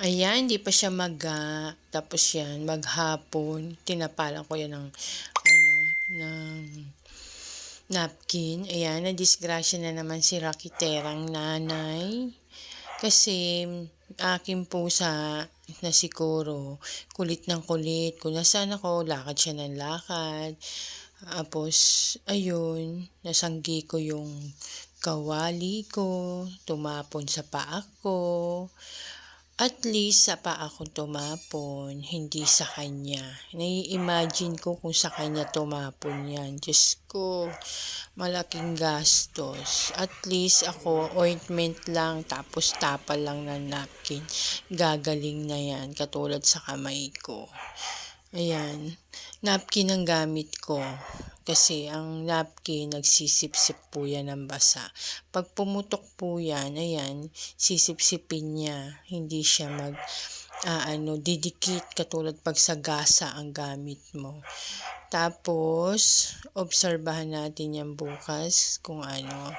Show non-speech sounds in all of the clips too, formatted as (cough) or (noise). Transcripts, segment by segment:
Ayan, hindi pa siya maga. Tapos yan, maghapon, tinapalan ko yan ng, ano, ng napkin. Ayan, nadisgrasya na naman si Rakiterang nanay. Kasi, aking pusa na si Kuro, kulit ng kulit. Kung nasaan ako, lakad siya ng lakad. Tapos, ayun, nasanggi ko yung kawali ko, tumapon sa paa ko. At least sa paa ko tumapon, hindi sa kanya. Nai-imagine ko kung sa kanya tumapon yan. Diyos ko, malaking gastos. At least ako, ointment lang, tapos tapal lang ng napkin. Gagaling na yan, katulad sa kamay ko. Ayan, napkin ang gamit ko. Kasi ang napkin, nagsisipsip po yan ng basa. Pag pumutok po yan, ayan, sisipsipin niya. Hindi siya mag, ah, ano, didikit katulad pag sa gasa ang gamit mo. Tapos, obserbahan natin yan bukas kung ano.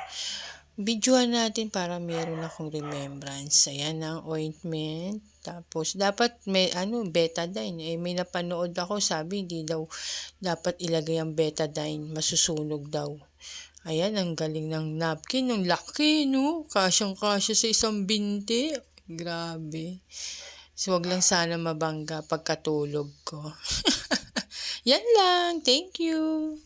Videoan natin para meron akong remembrance. Ayan ang ointment. Tapos, dapat may ano, betadine. Eh, may napanood ako, sabi, hindi daw dapat ilagay ang betadine. Masusunog daw. Ayan, ang galing ng napkin. Ang laki, no? Kasyang-kasya sa isang binti. Grabe. So, wag lang sana mabangga pagkatulog ko. (laughs) Yan lang. Thank you.